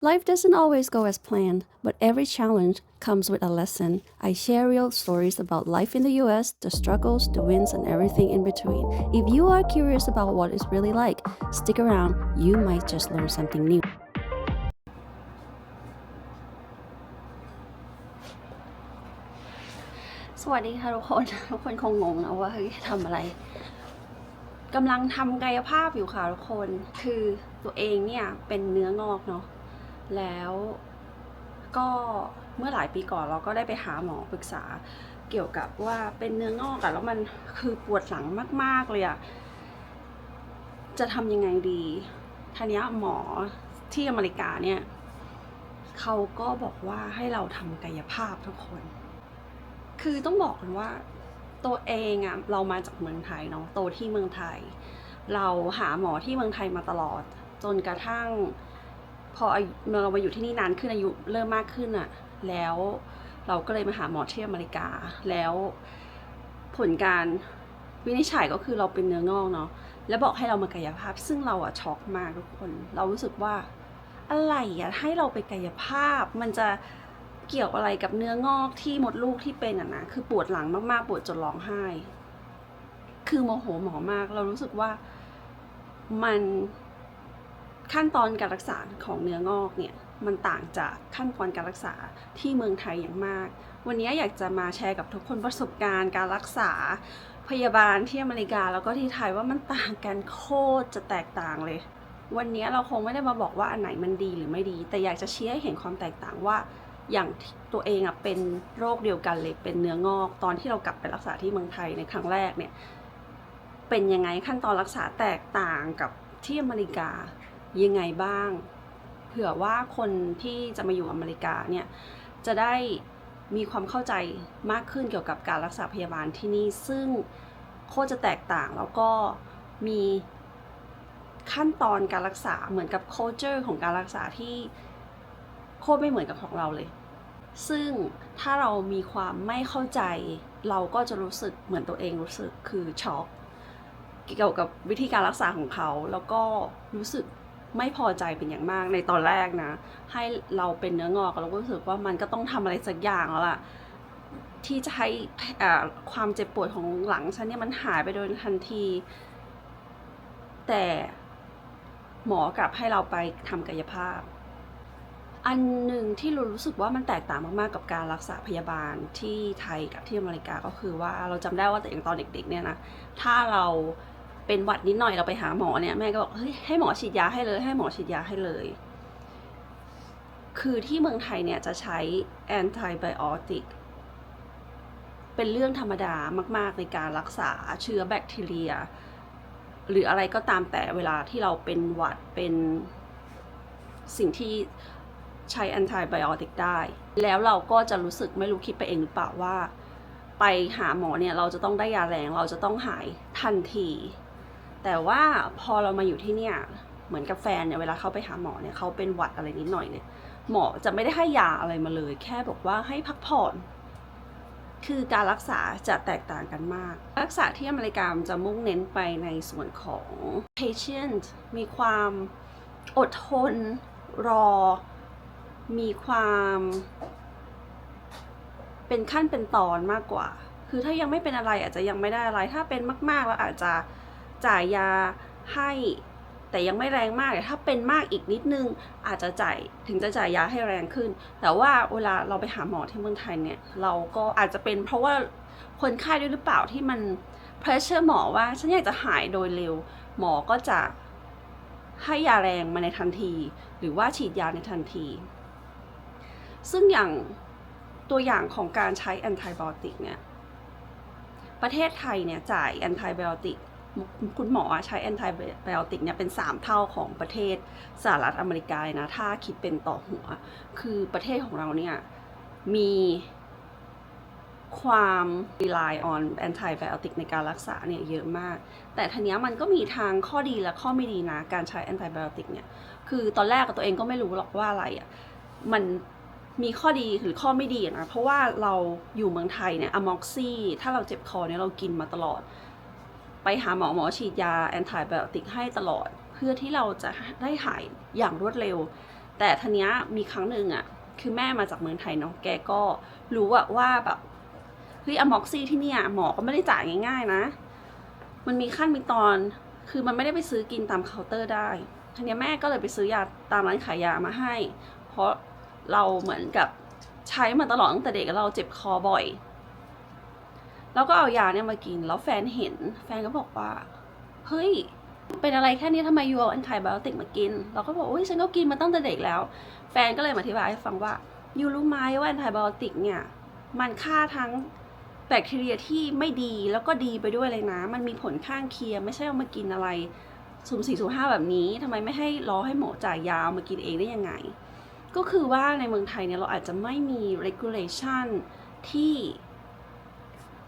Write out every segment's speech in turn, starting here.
Life doesn't always go as planned, but every challenge comes with a lesson. I share real stories about life in the US, the struggles, the wins, and everything in between. If you are curious about what it's really like, stick around. You might just learn something new. สวัสดีค่ะทุกคน ทุกคนคงงงนะว่าเฮ้ยทำอะไรกำลังทำกายภาพอยู่ค่ะทุกคน คือตัวเองเนี่ยเป็นเนื้องอกเนาะ แล้วก็เมื่อหลายปีก่อนเราก็ได้ไปหาหมอปรึกษาเกี่ยวกับว่าเป็นเนื้องอกอะแล้วมันคือปวดหลังมาก ๆ เลยอะจะทำยังไงดีทีนี้หมอที่อเมริกาเนี่ยเขาก็บอกว่าให้เราทำกายภาพทุกคน คือต้องบอกกันว่าตัวเองอะเรามาจากเมืองไทยเนาะโตที่เมืองไทย เราหาหมอที่เมืองไทยมาตลอด จนกระทั่ง พอเรามาอยู่ที่นี่นานขึ้นอายุเริ่มมากขึ้นอะแล้วเราก็เลยมาหาหมอที่อเมริกา แล้วผลการวินิจฉัยก็คือเราเป็นเนื้องอกเนาะแล้วบอกให้เรามากายภาพ ซึ่งเราอะช็อกมากทุกคน เรารู้สึกว่าอะไรอะให้เราไปกายภาพ มันจะเกี่ยวอะไรกับเนื้องอกที่มดลูกที่เป็นอะนะคือปวดหลังมากๆปวดจนร้องไห้ คือโมโหหมอมาก เรารู้สึกว่ามัน ขั้นตอนการรักษาของเนื้องอกเนี่ยมันต่างจากขั้นตอนการรักษาที่เมืองไทยอย่างมาก วันนี้อยากจะมาแชร์กับทุกคนประสบการณ์การรักษาพยาบาลที่อเมริกาแล้วก็ที่ไทยว่ามันต่างกันโคตรจะแตกต่างเลย วันนี้เราคงไม่ได้มาบอกว่าอันไหนมันดีหรือไม่ดี แต่อยากจะชี้ให้เห็นความแตกต่างว่าอย่างตัวเองอะเป็นโรคเดียวกันเลยเป็นเนื้องอกตอนที่เรากลับไปรักษาที่เมืองไทยในครั้งแรกเนี่ยเป็นยังไงขั้นตอนรักษาแตกต่างกับที่อเมริกา ยังไงบ้าง เผื่อว่าคนที่จะมาอยู่อเมริกาเนี่ยจะได้มีความเข้าใจมากขึ้นเกี่ยวกับการรักษาพยาบาลที่นี่ ซึ่งโคตรจะแตกต่างแล้วก็มีขั้นตอนการรักษาเหมือนกับ culture ของการรักษาที่โคตรไม่เหมือนกับของเราเลย ซึ่งถ้าเรามีความไม่เข้าใจ เราก็จะรู้สึกเหมือนตัวเองรู้สึกคือช็อกเกี่ยวกับวิธีการรักษาของเขา แล้วก็รู้สึก ไม่พอใจเป็นอย่างมากในตอนแรกนะ ให้เราเป็นเนื้องอกเราก็รู้สึกว่ามันก็ต้องทำอะไรสักอย่างแล้วล่ะที่จะให้ความเจ็บปวดของหลังฉันเนี่ยมันหายไปโดยทันที แต่หมอกลับให้เราไปทำกายภาพ อันหนึ่งที่เรารู้สึกว่ามันแตกต่างมากๆกับการรักษาพยาบาลที่ไทยกับที่อเมริกาก็คือว่าเราจำได้ว่าแต่อย่างตอนเด็กๆเนี่ยนะถ้าเรา เป็นหวัดนิดหน่อยเราไปหาหมอเนี่ยแม่ก็บอกเฮ้ยให้หมอฉีดยาให้เลย ให้หมอฉีดยาให้เลย คือที่เมืองไทยเนี่ยจะใช้ antibiotic เป็นเรื่องธรรมดามากๆในการรักษาเชื้อแบคทีเรีย หรืออะไรก็ตามแต่เวลาที่เราเป็นหวัดเป็นสิ่งที่ใช้ antibiotic ได้ แล้วเราก็จะรู้สึกไม่รู้คิดไปเองหรือเปล่าว่า ไปหาหมอเนี่ยเราจะต้องได้ยาแรงเราจะต้องหายทันที แต่ว่าพอเรามาอยู่ที่เนี่ยเหมือนกับแฟนเนี่ยเวลาเขาไปหาหมอเนี่ยเขาเป็นหวัดอะไรนิดหน่อยเนี่ยหมอจะไม่ได้ให้ยาอะไรมาเลย แค่บอกว่าให้พักผ่อน คือการรักษาจะแตกต่างกันมาก รักษาที่อเมริกามจะมุ่งเน้นไปในส่วนของ patient มีความอดทน รอ มีความเป็นขั้นเป็นตอนมากกว่า คือถ้ายังไม่เป็นอะไรอาจจะยังไม่ได้อะไร ถ้าเป็นมาก ๆ แล้วอาจจะ จ่ายยาให้แต่ยังไม่แรงมากแต่ถ้าเป็นมากอีกนิดนึงอาจจะจ่ายถึงจะจ่ายยาให้แรงขึ้น แต่ว่าเวลาเราไปหาหมอที่เมืองไทยเนี่ยเราก็อาจจะเป็นเพราะว่าคนไข้ด้วยหรือเปล่าที่มัน pressure หมอว่าฉันอยากจะหายโดยเร็ว หมอก็จะให้ยาแรงมาในทันที หรือว่าฉีดยาในทันที ซึ่งอย่างตัวอย่างของการใช้แอนติบอติกเนี่ยประเทศไทยเนี่ยจ่ายแอนติบอติก คุณหมอใช้แอนติไบโอติกเนี่ยเป็น 3 เท่าของประเทศสหรัฐอเมริกานะ ถ้าคิดเป็นต่อหัว คือประเทศของเราเนี่ย มีความ rely on antibiotic ในการรักษาเนี่ยเยอะมาก แต่ทีเนี้ยมันก็มีทางข้อดีและข้อไม่ดีนะ การใช้ antibiotic เนี่ย คือตอนแรกตัวเองก็ไม่รู้หรอกว่าอะไรอะ มันมีข้อดีหรือข้อไม่ดีนะ เพราะว่าเราอยู่เมืองไทยเนี่ยอะม็อกซี่ ถ้าเราเจ็บคอเนี่ยเรากินมาตลอด ไปหาหมอหมอฉีดยาแอนติไบโอติกให้ตลอด เพื่อที่เราจะได้หายอย่างรวดเร็ว แต่ทีเนี้ยมีครั้งหนึ่งอะคือแม่มาจากเมืองไทยเนาะแกก็รู้อะว่าแบบเฮ้ยอะม็อกซี่ที่เนี่ยหมอก็ไม่ได้จ่ายง่าย ๆ นะ มันมีขั้นมีตอนคือมันไม่ได้ไปซื้อกินตามเคาน์เตอร์ได้ทีเนี้ยแม่ก็เลยไปซื้อยาตามร้านขายยามาให้ เพราะเราเหมือนกับใช้มาตลอดตั้งแต่เด็กเราเจ็บคอบ่อย แล้วก็เอายาเนี่ยมากิน แล้วแฟนเห็น แฟนก็บอกว่า เฮ้ย เป็นอะไรแค่นี้ทำไมยูเอาแอนติไบโอติกมากิน เราก็บอกโอ้ยฉันก็กินมาตั้งแต่เด็กแล้ว แฟนก็เลยมาอธิบายให้ฟังว่ายูรู้ไหมว่าแอนติไบโอติกเนี่ยมันฆ่าทั้งแบคทีเรียที่ไม่ดีแล้วก็ดีไปด้วยเลยนะ มันมีผลข้างเคียงไม่ใช่เอามากินอะไรสุ่มสี่สุ่มห้าแบบนี้ทำไมไม่ให้รอให้หมอจ่ายยาเอามากินเองได้ยังไง ก็คือว่าในเมืองไทยเนี่ยเราอาจจะไม่มี regulation ที่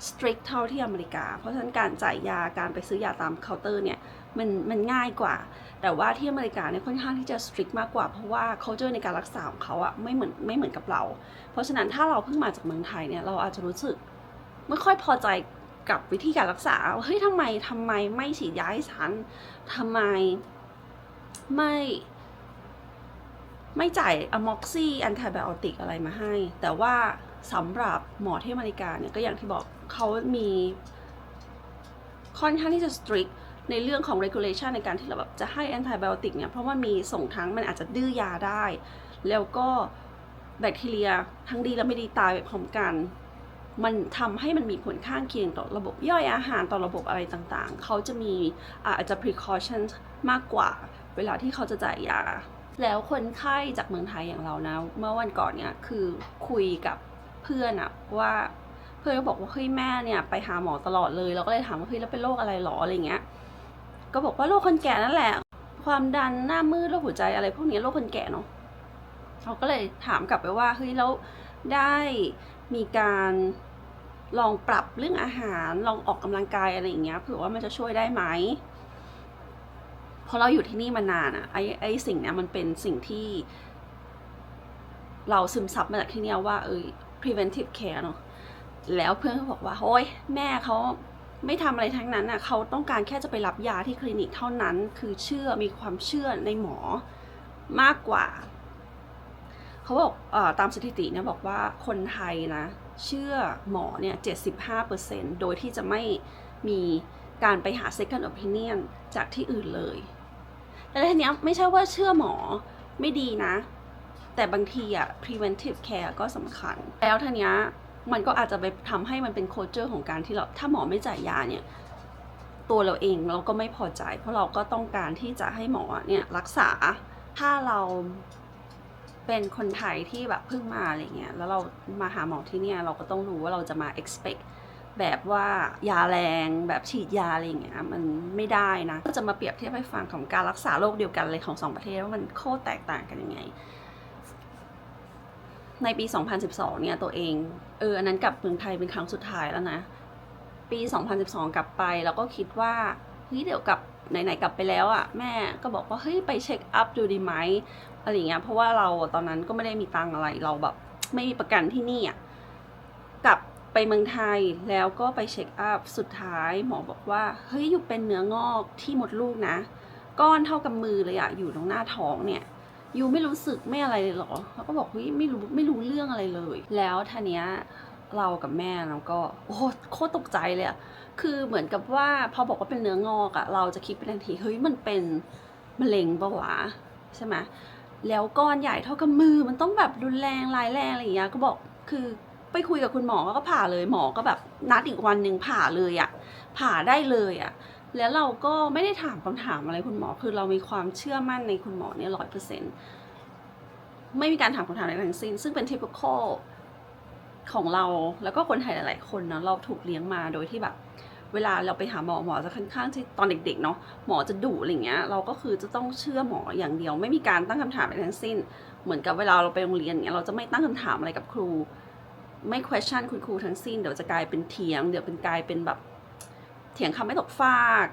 strict เท่าที่อเมริกา เพราะฉะนั้นการจ่ายยาการไปซื้อยาตามเคาน์เตอร์เนี่ยมันมันง่ายกว่า แต่ว่าที่อเมริกาเนี่ยค่อนข้างที่จะ strict มากกว่า เพราะว่า culture ในการรักษาของเขาอะไม่เหมือนไม่เหมือนกับเรา เพราะฉะนั้นถ้าเราเพิ่งมาจากเมืองไทยเนี่ยเราอาจจะรู้สึกไม่ค่อยพอใจกับวิธีการรักษาว่าเฮ้ยทำไมทำไมไม่ฉีดยาให้ฉันทำไมไม่ไม่จ่ายอะม็อกซี่แอนติไบโอติกอะไรมาให้ แต่ว่า สำหรับหมอที่อเมริกาเนี่ยก็อย่างที่บอกเขามีค่อนข้างที่จะ strict ในเรื่องของ regulation ในการที่เราแบบจะให้แอนติไบโอติกเนี่ย เพราะว่ามีส่งทั้งมันอาจจะดื้อยาได้ แล้วก็แบคทีเรียทั้งดีและไม่ดีตายไปพร้อมกัน มันทำให้มันมีผลข้างเคียงต่อระบบย่อยอาหารต่อระบบอะไรต่างๆ เขาจะมีอาจจะ precaution มากกว่า เวลาที่เขาจะจ่ายยา แล้วคนไข้จากเมืองไทยอย่างเรานะ เมื่อวันก่อนเนี่ยคือคุยกับ เพื่อนอะว่าเพื่อนก็บอกว่าเฮ้ยแม่เนี่ยไปหาหมอตลอดเลยเราก็เลยถามว่าเฮ้ยแล้วเป็นโรคอะไรหรออะไรเงี้ย ก็บอกว่าโรคคนแก่นั่นแหละ ความดันหน้ามืดโรคหัวใจอะไรพวกนี้โรคคนแก่เนาะเขาก็เลยถามกลับไปว่าเฮ้ยแล้วได้มีการลองปรับเรื่องอาหารลองออกกำลังกายอะไรอย่างเงี้ยเผื่อว่ามันจะช่วยได้ไหมพราะเราอยู่ที่นี่มานานอะไอไอสิ่งเนี้ยมันเป็นสิ่งที่ เราซึมซับมาจากที่เนี่ยว่า เออ preventive care เนาะแล้วเพื่อนเขาบอกว่าโอ้ยแม่เขาไม่ทำอะไรทั้งนั้นอะเขาต้องการแค่จะไปรับยาที่คลินิกเท่านั้น คือเชื่อมีความเชื่อในหมอมากกว่า เขาบอกอตามสถิติเนี่ยบอกว่าคนไทยนะ เชื่อหมอเนี่ย 75%โดยที่จะไม่มีการไปหา second opinion จากที่อื่นเลย แต่ทีเนี้ยไม่ใช่ว่าเชื่อหมอไม่ดีนะ แต่บางทีอะ preventive care ก็สำคัญ แล้วทีเนี้ยมันก็อาจจะไปทำให้มันเป็น culture ของการที่เราถ้าหมอไม่จ่ายยาเนี่ยตัวเราเองเราก็ไม่พอใจ เพราะเราก็ต้องการที่จะให้หมอเนี่ยรักษาถ้าเราเป็นคนไทยที่แบบเพิ่งมาอะไรเงี้ยแล้วเรามาหาหมอที่เนี่ยเราก็ต้องรู้ว่าเราจะมา expect แบบว่ายาแรงแบบฉีดยาอะไรเงี้ยมันไม่ได้นะก็จะมาเปรียบเทียบให้ฟังของการรักษาโรคเดียวกันเลยของสองประเทศว่ามันโคตรแตกต่างกันยังไง ในปี 2012 เนี่ยตัวเองเอออันนั้นกลับเมืองไทยเป็นครั้งสุดท้ายแล้วนะ ปี 2012 กลับไปแล้วก็คิดว่าเฮ้ยเดี๋ยวกลับไหนๆกลับไปแล้วอะ่ะแม่ก็บอกว่าเฮ้ยไปเช็คอัพดูดีไหมอะไรอย่างเงี้ยเพราะว่าเราตอนนั้นก็ไม่ได้มีตังอะไรเราแบบไม่มีประกันที่นี่อะ่ะกลับไปเมืองไทยแล้วก็ไปเช็คอัพสุดท้ายหมอบอกว่าเฮ้ยอยู่เป็นเนื้องอกที่มดลูกนะ ก้อนเท่ากับมือเลยอะอยู่ตรงหน้าท้องเนี่ย ยูไม่รู้สึกไม่อะไรเลยหรอเขาก็บอกเฮ้ยไม่รู้ไม่รู้เรื่องอะไรเลย แล้วทีเนี้ยเรากับแม่เราก็โอ้โหโคตรตกใจเลยอะคือเหมือนกับว่าพอบอกว่าเป็นเนื้องอกอะเราจะคิดเป็นทันทีเฮ้ยมันเป็นมะเร็งปะวะใช่ไหมแล้วก้อนใหญ่เท่ากับมือมันต้องแบบรุนแรงร้ายแรงอะไรอย่างเงี้ยก็บอกคือไปคุยกับคุณหมอก็ผ่าเลยหมอก็แบบนัดอีกวันหนึ่งผ่าเลยอะผ่าได้เลยอะ แล้วเราก็ไม่ได้ถามคำถามอะไรคุณหมอ คือเรามีความเชื่อมั่นในคุณหมอเนี่ยร้อยเปอร์เซ็นไม่มีการถามคำถามอะไรทั้งสิ้น ซึ่งเป็น typical ของเราแล้วก็คนไทยหลาย ๆ คนนะเราถูกเลี้ยงมาโดยที่แบบ เวลาเราไปหาหมอหมอจะค่อนข้างที่ตอนเด็ก ๆ เนาะหมอจะดุอะไรเงี้ย เราก็คือจะต้องเชื่อหมออย่างเดียว ไม่มีการตั้งคำถามอะไรทั้งสิ้น เหมือนกับเวลาเราไปโรงเรียนเงี้ยเราจะไม่ตั้งคำถามอะไรกับครู ไม่ question คุณครูทั้งสิ้น เดี๋ยวจะกลายเป็นเถียง เดี๋ยวเป็นกลายเป็นแบบ เถียงคำไม่ตกฟาก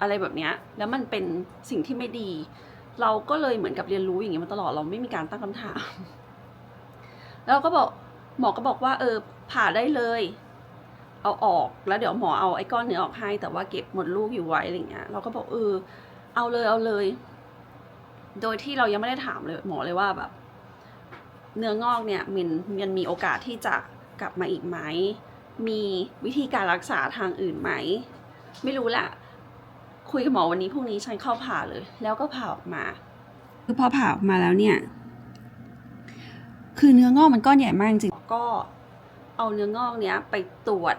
อะไรแบบเนี้ยแล้วมันเป็นสิ่งที่ไม่ดี เราก็เลยเหมือนกับเรียนรู้อย่างนี้มาตลอดเราไม่มีการตั้งคำถาม แล้วเราก็บอกหมอก็บอกว่า เออผ่าได้เลย เอาออกแล้วเดี๋ยวหมอเอาไอ้ก้อนเนื้อออกให้ แต่ว่าเก็บหมดลูกอยู่ไว้อะไรเงี้ยเราก็บอกเออเอาเลยเอาเลย โดยที่เรายังไม่ได้ถามเลย หมอเลยว่าแบบ เนื้องอกเนี่ยมันมันมีโอกาสที่จะกลับมาอีกไหม มีวิธีการรักษาทางอื่นไหม ไม่รู้แหละคุยกับหมอวันนี้พรุ่งนี้ฉันเข้าผ่าเลย แล้วก็ผ่าออกมา คือพอผ่าออกมาแล้วเนี่ย คือเนื้องอกมันก้อนใหญ่มากจริงก็เอาเนื้องอกเนี้ยไปตรวจ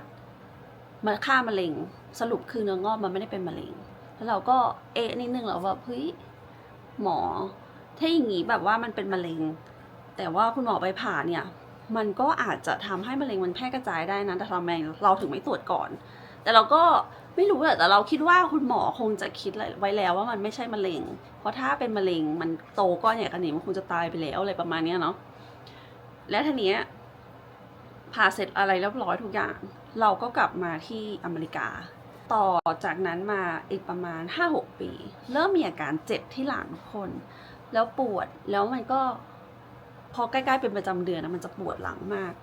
มาค่ามะเร็ง สรุปคือเนื้องอกมันไม่ได้เป็นมะเร็ง แล้วเราก็เอะนิดนึงแล้วว่าเฮ้ยหมอ ถ้าอย่างงี้แบบว่ามันเป็นมะเร็ง แต่ว่าคุณหมอไปผ่าเนี่ย มันก็อาจจะทำให้มะเร็งมันแพร่กระจายได้นะแต่ทำไมเราถึงไม่ตรวจก่อน แต่เราก็ไม่รู้อะแต่เราคิดว่าคุณหมอคงจะคิดไว้แล้วว่ามันไม่ใช่มะเร็ง เพราะถ้าเป็นมะเร็งมันโตก้อนใหญ่ขนาดนี้มันคงจะตายไปแล้วอะไรประมาณเนี้ยเนาะและทีเนี้ยผ่าเสร็จอะไรเรียบร้อยทุกอย่าง เราก็กลับมาที่อเมริกา ต่อจากนั้นมาอีกประมาณ 5-6 ปี เริ่มมีอาการเจ็บที่หลังคน แล้วปวดแล้วมันก็ พอใกล้ๆเป็นประจำเดือนนะมันจะปวดหลังมาก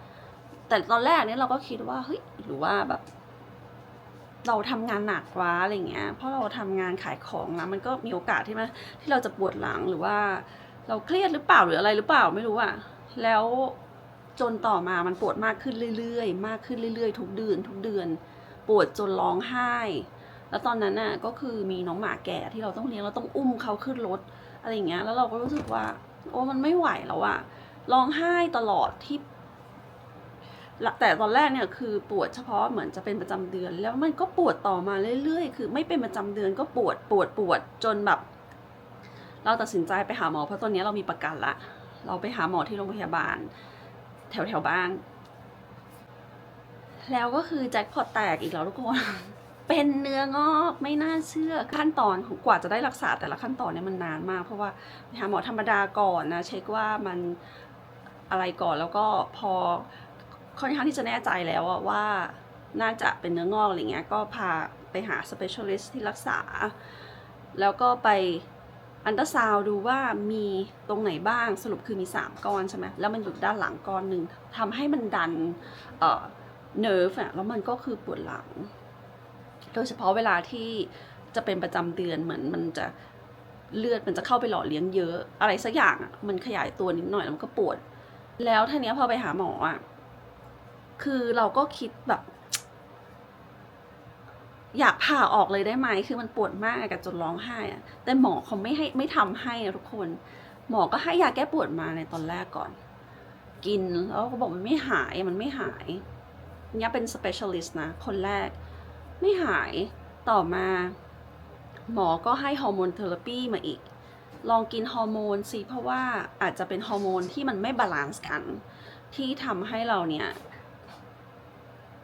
แต่ตอนแรกเนี่ยเราก็คิดว่าเฮ้ยหรือว่าแบบ เราทำงานหนักวะอะไรเงี้ยเพราะเราทำงานขายของนะมันก็มีโอกาสที่มันที่เราจะปวดหลังหรือว่า เราเครียดหรือเปล่าหรืออะไรหรือเปล่าไม่รู้อะแล้วจนต่อมามันปวดมากขึ้นเรื่อยๆ มากขึ้นเรื่อยๆ ทุกเดือน ทุกเดือน ปวดจนร้องไห้ แล้วตอนนั้นน่ะก็คือมีน้องหมาแก่ที่เราต้องเลี้ยงเราต้องอุ้มเขาขึ้นรถอะไรอย่างเงี้ย แล้วเราก็รู้สึกว่า โอ้มันไม่ไหวแล้วอะ ร้องไห้ตลอดที่ แต่ตอนแรกเนี่ยคือปวดเฉพาะเหมือนจะเป็นประจำเดือน แล้วมันก็ปวดต่อมาเรื่อยๆ คือไม่เป็นประจำเดือนก็ปวดปวดปวดจนแบบ เราตัดสินใจไปหาหมอเพราะตอนนี้เรามีประกันละ เราไปหาหมอที่โรงพยาบาล แถวแถวบ้าน แล้วก็คือแจ็คพอตแตกอีกแล้วทุกคนเป็นเนื้องอกไม่น่าเชื่อขั้นตอนกว่าจะได้รักษาแต่ละขั้นตอนเนี่ยมันนานมาก เพราะว่าไปหาหมอธรรมดาก่อนนะเช็คว่ามัน อะไรก่อนแล้วก็พอค่อนข้างที่จะแน่ใจแล้วว่าน่าจะเป็นเนื้องอกอะไรเงี้ยก็พาไปหา specialist ที่รักษา แล้วก็ไปอันตราซาวดูว่ามีตรงไหนบ้างสรุปคือมี 3 ก้อนใช่ไหมแล้วมันอยู่ด้านหลังก้อนหนึ่งทำให้มันดันเอ่อเนิร์ฟอะแล้วมันก็คือปวดหลัง โดยเฉพาะเวลาที่จะเป็นประจำเดือนเหมือนมันจะเลือดมันจะเข้าไปหล่อเลี้ยงเยอะ อะไรสักอย่างอะมันขยายตัวนิดหน่อยแล้วมันก็ปวด แล้วทีเนี้ยพอไปหาหมออะ คือเราก็คิดแบบ อยากผ่าออกเลยได้ไหม คือมันปวดมากกับจนร้องไห้อะแต่หมอเขาไม่ให้ไม่ทำให้อะทุกคน หมอก็ให้ยาแก้ปวดมาในตอนแรกก่อน กินแล้วก็บอกมันไม่หายมันไม่หายเนี้ยเป็น specialist นะ คนแรก ไม่หายต่อมา หมอก็ให้ฮอร์โมนเทอราปีมาอีก ลองกินฮอร์โมนสิเพราะว่าอาจจะเป็นฮอร์โมนที่มันไม่บาลานซ์กัน ที่ทำให้เราเนี่ย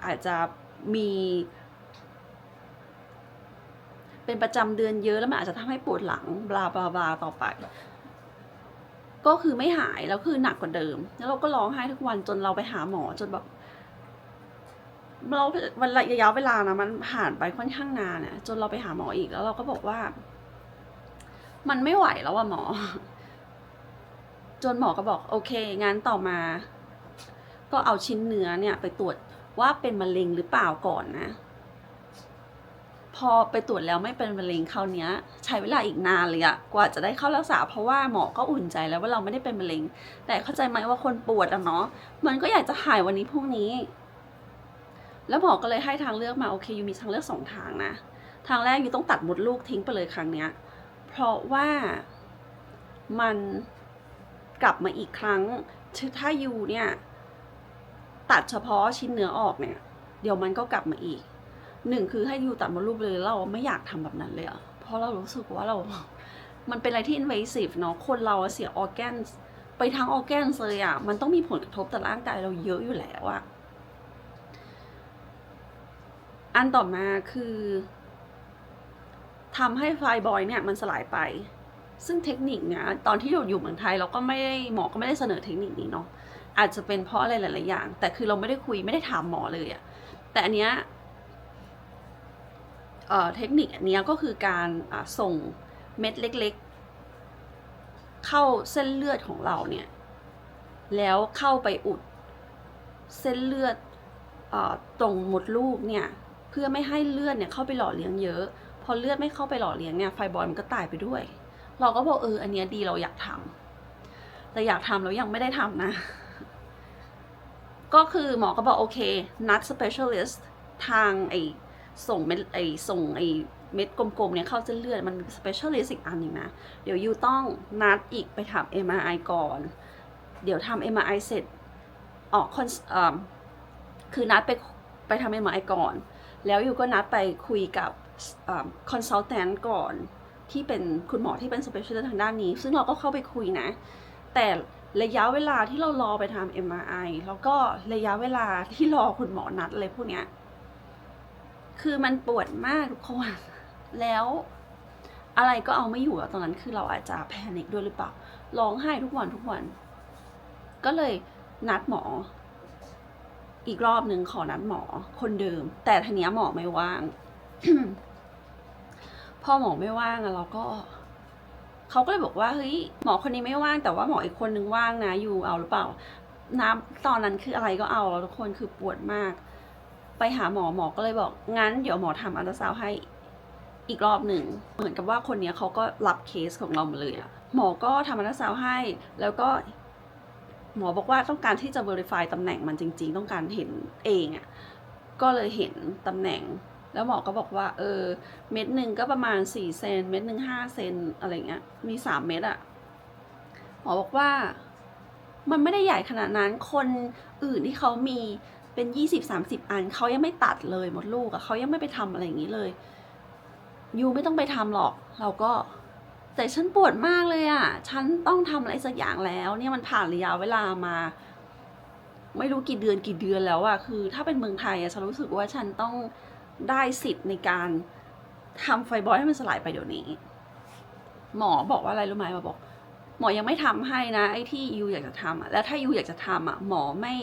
อาจจะมี เป็นประจำเดือนเยอะแล้วมันอาจจะทำให้ปวดหลังบลาบลาบลาต่อไป ก็คือไม่หายแล้วคือหนักกว่าเดิม แล้วเราก็ร้องไห้ทุกวันจนเราไปหาหมอจนแบบเราวันระยะเวลานะมันผ่านไปค่อนข้างนานน่ะจนเราไปหาหมออีกแล้วเราก็บอกว่า มันไม่ไหวแล้วอะหมอ จนหมอก็บอก โอเคงั้นต่อมา ก็เอาชิ้นเนื้อเนี่ย ไปตรวจว่าเป็นมะเร็งหรือเปล่าก่อนนะ พอไปตรวจแล้วไม่เป็นมะเร็งคราวเนี้ย ใช้เวลาอีกนานเลยอะกว่าจะได้เข้ารักษา เพราะว่าหมอก็อุ่นใจแล้วว่าเราไม่ได้เป็นมะเร็ง แต่เข้าใจไหมว่าคนปวดอะเนาะมันก็อยากจะหายวันนี้พรุ่งนี้ แล้วหมอก็เลยให้ทางเลือกมาโอเคยูมีทางเลือกสองทางนะทางแรกยูต้องตัดมดลูกทิ้งไปเลยครั้งเนี้ย เพราะว่ามันกลับมาอีกครั้ง ถ้ายูเนี่ย ตัดเฉพาะชิ้นเนื้อออกเนี่ย เดี๋ยวมันก็กลับมาอีก หนึ่งคือให้ยูตัดมดลูกเลยเราไม่อยากทำแบบนั้นเลยอะเพราะเรารู้สึกว่าเรา มันเป็นอะไรที่ invasive เนาะ คนเราเสียออแกนไปทั้งออแกนเลยอะมันต้องมีผลกระทบต่อร่างกายเราเยอะอยู่แล้วอะอันต่อมาคือ ทำให้ไฟบอยเนี่ยมันสลายไป ซึ่งเทคนิคเนี่ยตอนที่เราอยู่เมืองไทยเราก็ไม่ได้หมอก็ไม่ได้เสนอเทคนิคนี้เนาะอาจจะเป็นเพราะอะไรหลาย ๆ อย่าง แต่คือเราไม่ได้คุยไม่ได้ถามหมอเลยอะแต่อันเนี้ยเอ่อเทคนิคอันเนี้ยก็คือการส่งเม็ดเล็ก ๆ เข้าเส้นเลือดของเราเนี่ยแล้วเข้าไปอุดเส้นเลือดอตรงหมดลูกเนี่ยเพื่อไม่ให้เลือดเนี่ยเข้าไปหล่อเลี้ยงเยอะ อเลือดไม่เข้าไปหล่อเลี้ยงเนี่ยไฟบอลมันก็ตายไปด้วย เราก็บอกเอออันเนี้ยดีเราอยากทำแต่อยากทำแล้วยังไม่ได้ทำนะ ก็คือหมอก็บอกโอเคนัด specialist ทางไอส่งเม็ดไอส่งไอเม็ดกลมๆเนี่ยเข้าเส้นเลือดมัน specialist อีกอันหนึ่งนะ เดี๋ยวยูต้องนัดอีกไปทำ MRI ก่อน เดี๋ยวทำ MRI เสร็จออกคอนเอ่อคือนัดไปไปทำ MRI ก่อน แล้วยูก็นัดไปคุยกับ คอนซัลแทนต์ก่อนที่เป็นคุณหมอที่เป็น specialist ทางด้านนี้ ซึ่งเราก็เข้าไปคุยนะ แต่ระยะเวลาที่เรารอไปทำ MRI แล้วก็ระยะเวลาที่รอคุณหมอนัดอะไรพวกเนี้ย คือมันปวดมากทุกคน แล้วอะไรก็เอาไม่อยู่ตอนนั้นคือเราอาจจะแพนิคด้วยหรือเปล่า ร้องไห้ทุกวันทุกวัน ก็เลยนัดหมอ อีกรอบหนึ่งขอนัดหมอคนเดิม แต่ทีเนี้ยหมอไม่ว่าง พอหมอไม่ว่างอะเราก็เขาก็เลยบอกว่าเฮ้ยหมอคนนี้ไม่ว่างแต่ว่าหมออีกคนนึงว่างนะอยู่เอาหรือเปล่า น้ำตอนนั้นคืออะไรก็เอาแล้วทุกคนคือปวดมาก ไปหาหมอหมอก็เลยบอกงั้นเดี๋ยวหมอทำอัลตราซาวให้อีกรอบหนึ่งเหมือนกับว่าคนเนี้ยเขาก็รับเคสของเรามาเลยอะหมอก็ทำอัลตราซาวให้ แล้วก็ หมอบอกว่าต้องการที่จะ verify ตำแหน่งมันจริง ๆ ต้องการเห็นเองอะก็เลยเห็นตำแหน่ง แล้วหมอก็บอกว่า เออ เม็ดหนึ่งก็ประมาณสี่เซน เม็ดหนึ่งห้าเซนอะไรเงี้ย มีสามเม็ดอะหมอบอกว่า มันไม่ได้ใหญ่ขนาดนั้น คนอื่นที่เขามีเป็นยี่สิบสามสิบอัน เขายังไม่ตัดเลยหมดลูกอะเขายังไม่ไปทำอะไรอย่างนี้เลย ยูไม่ต้องไปทำหรอก เราก็แต่ฉันปวดมากเลยอะฉันต้องทำอะไรสักอย่างแล้ว เนี่ยมันผ่านระยะเวลามา ไม่รู้กี่เดือนกี่เดือนแล้วอะคือ ถ้าเป็นเมืองไทยอะฉันรู้สึกว่าฉันต้อง ได้สิทธิ์ในการทำไฟบอยให้มันสลายไปเดี๋ยวนี้ หมอบอกว่าอะไรรู้ไหมมอบอก หมอยังไม่ทำให้นะ ไอ้ที่ยูอยากจะทำอะแล้วถ้ายูอยากจะทำอะหมอไม่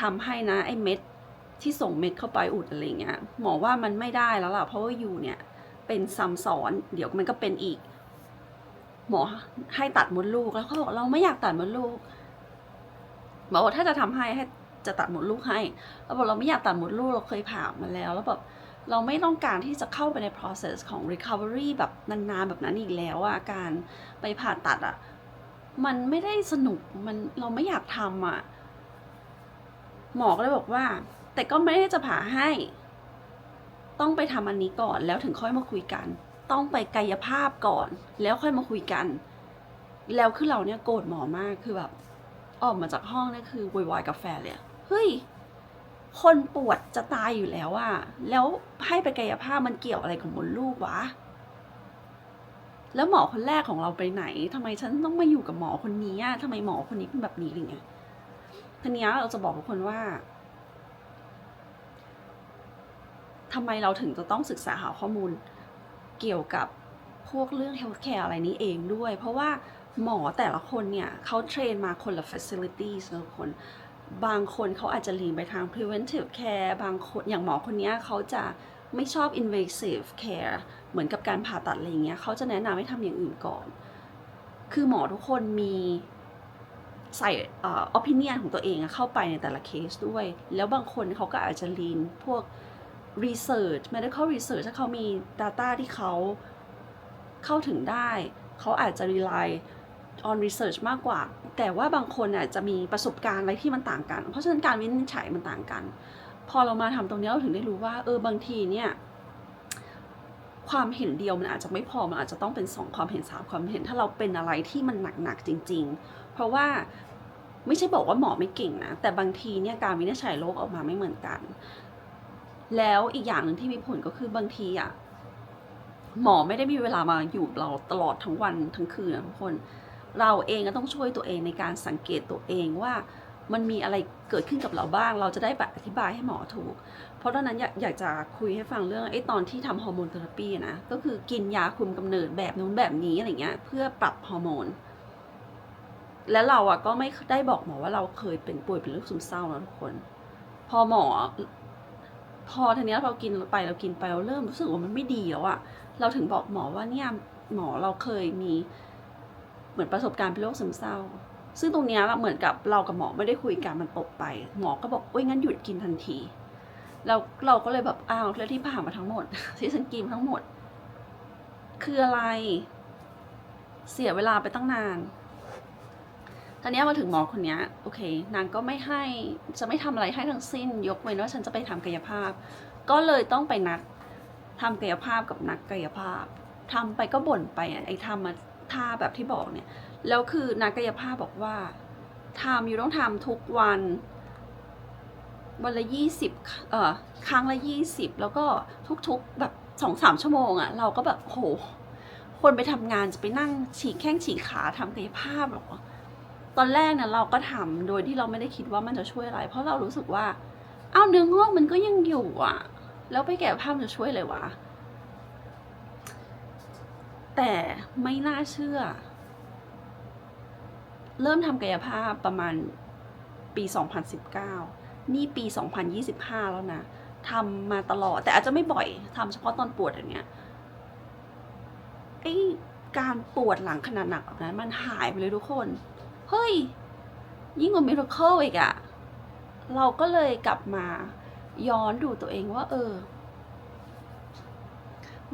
ทำให้นะ ไอ้เม็ดที่ส่งเม็ดเข้าไปอุดอะไรเงี้ยหมอว่ามันไม่ได้แล้วล่ะเพราะว่ายูเนี่ยเป็นซ้ำซ้อนเดี๋ยวมันก็เป็นอีก หมอให้ตัดมดลูกแล้วเขาบอกเราไม่อยากตัดมดลูกหมอบอกถ้าจะทำให้ให้จะตัดมดลูกให้เราบอกเราไม่อยากตัดมดลูกเราเคยผ่ามาแล้ว แล้วแบบ เราไม่ต้องการที่จะเข้าไปใน process ของ recovery แบบนานๆแบบนั้นอีกแล้วอะการไปผ่าตัดอะมันไม่ได้สนุกมันเราไม่อยากทำอะหมอก็เลยบอกว่า แต่ก็ไม่ได้จะผ่าให้ ต้องไปทำอันนี้ก่อนแล้วถึงค่อยมาคุยกัน ต้องไปกายภาพก่อน แล้วค่อยมาคุยกัน แล้วคือเราเนี่ยโกรธหมอมากคือแบบ ออกมาจากห้องเนี่ยคือโวยวายกับแฟเลยเฮ้ย คนปวดจะตายอยู่แล้วอะแล้วให้ไปกายภาพมันเกี่ยวอะไรกับมดลูกวะ แล้วหมอคนแรกของเราไปไหนทำไมฉันต้องมาอยู่กับหมอคนนี้อะทำไมหมอคนนี้เป็นแบบนี้อะไรเงี้ยทีนี้เราจะบอกทุกคนว่าทำไมเราถึงจะต้องศึกษาหาข้อมูลเกี่ยวกับพวกเรื่อง healthcare อะไรนี้เองด้วย เพราะว่าหมอแต่ละคนเนี่ยเขาเทรนมาคนละ facilities นะคน บางคนเขาอาจจะลีนไปทาง preventive care บางคนอย่างหมอคนนี้เขาจะไม่ชอบ invasive care เหมือนกับการผ่าตัดอะไรอย่างเงี้ยเขาจะแนะนำให้ทำอย่างอื่นก่อน คือหมอทุกคนมีใส่อ่อ opinion ของตัวเองเข้าไปในแต่ละเคสด้วย แล้วบางคนเขาก็อาจจะลีนพวก research medical research ถ้าเขามี data ที่เขาเข้าถึงได้ เขาอาจจะ rely on research มากกว่า แต่ว่าบางคนอาจจะมีประสบการณ์อะไรที่มันต่างกัน เพราะฉะนั้นการวินิจฉัยมันต่างกัน พอเรามาทำตรงนี้เราถึงได้รู้ว่า เออบางทีเนี่ยความเห็นเดียวมันอาจจะไม่พอ มันอาจจะต้องเป็นสองความเห็นสามความเห็น ถ้าเราเป็นอะไรที่มันหนักๆจริง ๆ เพราะว่าไม่ใช่บอกว่าหมอไม่เก่งนะ แต่บางทีเนี่ยการวินิจฉัยโรคออกมาไม่เหมือนกัน แล้วอีกอย่างหนึ่งที่มีผลก็คือบางทีอะหมอไม่ได้มีเวลามาอยู่เราตลอดทั้งวันทั้งคืนนะทุกคน เราเองก็ต้องช่วยตัวเองในการสังเกตตัวเองว่ามันมีอะไรเกิดขึ้นกับเราบ้าง เราจะได้แบบอธิบายให้หมอถูก เพราะตอนนั้นอยากอยากจะคุยให้ฟังเรื่องไอ้ตอนที่ทำฮอร์โมนเทอราปีนะ ก็คือกินยาคุมกำเนิดแบบนู้นแบบนี้อะไรเงี้ยเพื่อปรับฮอร์โมน แล้วเราอะก็ไม่ได้บอกหมอว่าเราเคยเป็นป่วยเป็นโรคซึมเศร้านะทุกคน พอหมอ พอทีนี้เรากินไปเรากินไปเราเริ่มรู้สึกว่ามันไม่ดีแล้วอะเราถึงบอกหมอว่าเนี่ยหมอเราเคยมี เหมือนประสบการณ์เป็นโรคซึมเศร้า ซึ่งตรงนี้เราเหมือนกับเรากับหมอไม่ได้คุยกันมันตกไป หมอก็บอกโอ้ยงั้นหยุดกินทันทีเราเราก็เลยแบบอ้าวแล้วที่ผ่านมาทั้งหมด ที่ฉันกินทั้งหมด คืออะไร เสียเวลาไปตั้งนานตอนนี้มาถึงหมอคนนี้โอเค นางก็ไม่ให้จะไม่ทำอะไรให้ทั้งสิ้น ยกเว้นว่าฉันจะไปทำกายภาพ ก็เลยต้องไปนัดทำกายภาพกับนักกายภาพทำไปก็บ่นไปอะไอ้ทำมา ท่าแบบที่บอกเนี่ย แล้วคือนักกายภาพบอกว่าทำอยู่ต้องทำทุกวัน วันละยี่สิบเอ่อครั้งละยี่สิบแล้วก็ทุกๆแบบสองสามชั่วโมงอะ่ะ เราก็แบบโห คนไปทำงานจะไปนั่งฉีกแข้งฉีกขาทำกายภาพหรอตอนแรกเนี่ยเราก็ทำโดยที่เราไม่ได้คิดว่ามันจะช่วยอะไร เพราะเรารู้สึกว่า เอ้าเนื้องอกมันก็ยังอยู่อะ แล้วไปแก้ภาพมันจะช่วยอะไรวะ แต่ไม่น่าเชื่อ เริ่มทำกายภาพประมาณปี 2019 นี่ปี 2025 แล้วนะทำมาตลอด แต่อาจจะไม่บ่อยทำเฉพาะตอนปวดอย่างเงี้ยไอ้การปวดหลังขนาดหนักแบบนั้นมันหายไปเลยทุกคน เฮ้ย ยิ่งกว่ามิราเคิลอีกอะเราก็เลยกลับมาย้อนดูตัวเองว่า เออ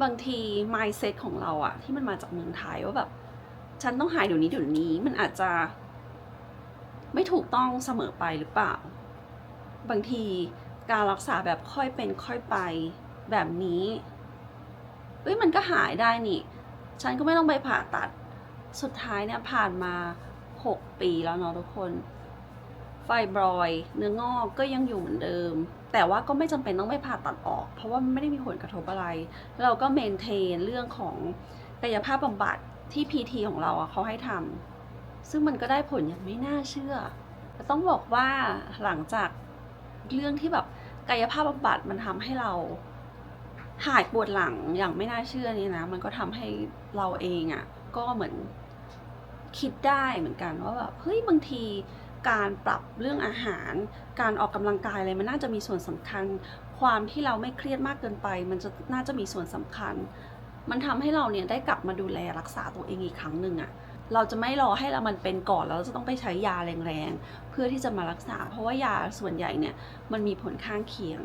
บางที mindset ของเราอะที่มันมาจากเมืองไทยว่าแบบ ฉันต้องหายเดี๋ยวนี้เดี๋ยวนี้มันอาจจะ ไม่ถูกต้องเสมอไปหรือเปล่า บางทีการรักษาแบบค่อยเป็นค่อยไปแบบนี้เอ้ยมันก็หายได้นี่ ฉันก็ไม่ต้องไปผ่าตัดสุดท้ายเนี่ยผ่านมา 6 ปีแล้วเนาะทุกคน ไฟบรอยเนื้องอกก็ยังอยู่เหมือนเดิม แต่ว่าก็ไม่จำเป็นต้องไปผ่าตัดออก เพราะว่าไม่ได้มีผลกระทบอะไร เราก็เมนเทนเรื่องของกายภาพบำบัดที่ PT ของเราเขาให้ทำซึ่งมันก็ได้ผลอย่างไม่น่าเชื่อต้องบอกว่าหลังจากเรื่องที่แบบกายภาพบำบัดมันทำให้เราหายปวดหลังอย่างไม่น่าเชื่อนี่นะ มันก็ทำให้เราเองอะ่ะ ก็เหมือนคิดได้เหมือนกันว่าแบบเฮ้ยบางที การปรับเรื่องอาหาร การออกกำลังกายอะไรมันน่าจะมีส่วนสำคัญ ความที่เราไม่เครียดมากเกินไป มันจะน่าจะมีส่วนสำคัญ มันทำให้เราเนี่ยได้กลับมาดูแลรักษาตัวเองอีกครั้งหนึ่งอะเราจะไม่รอให้เรามันเป็นก่อนแล้วเราจะต้องไปใช้ยาแรงๆ เพื่อที่จะมารักษา เพราะว่ายาส่วนใหญ่เนี่ยมันมีผลข้างเคียง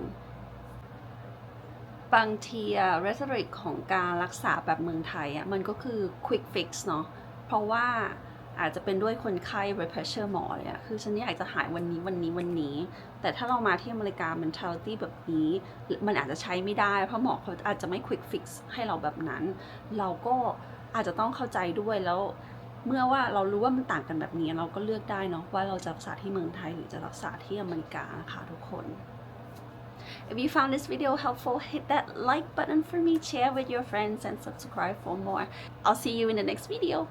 บางทีอะ rhetoric ของการรักษาแบบเมืองไทยอะมันก็คือ quick fix เนาะเพราะว่า อาจจะเป็นด้วยคนไข้ blood pressure หมอเลยอะคือฉันอยากจะหายวันนี้วันนี้วันนี้ แต่ถ้าเรามาที่อเมริกา mentality แบบนี้ มันอาจจะใช้ไม่ได้ เพราะหมอเขาอาจจะไม่ quick fix ให้เราแบบนั้น เราก็อาจจะต้องเข้าใจด้วยแล้ว เมื่อว่าเรารู้ว่ามันต่างกันแบบนี้ เราก็เลือกได้เนาะว่าเราจะรักษาที่เมืองไทยหรือจะรักษาที่อเมริกานะคะทุกคน If you found this video helpful, hit that like button for me, share with your friends, and subscribe for more. I'll see you in the next video.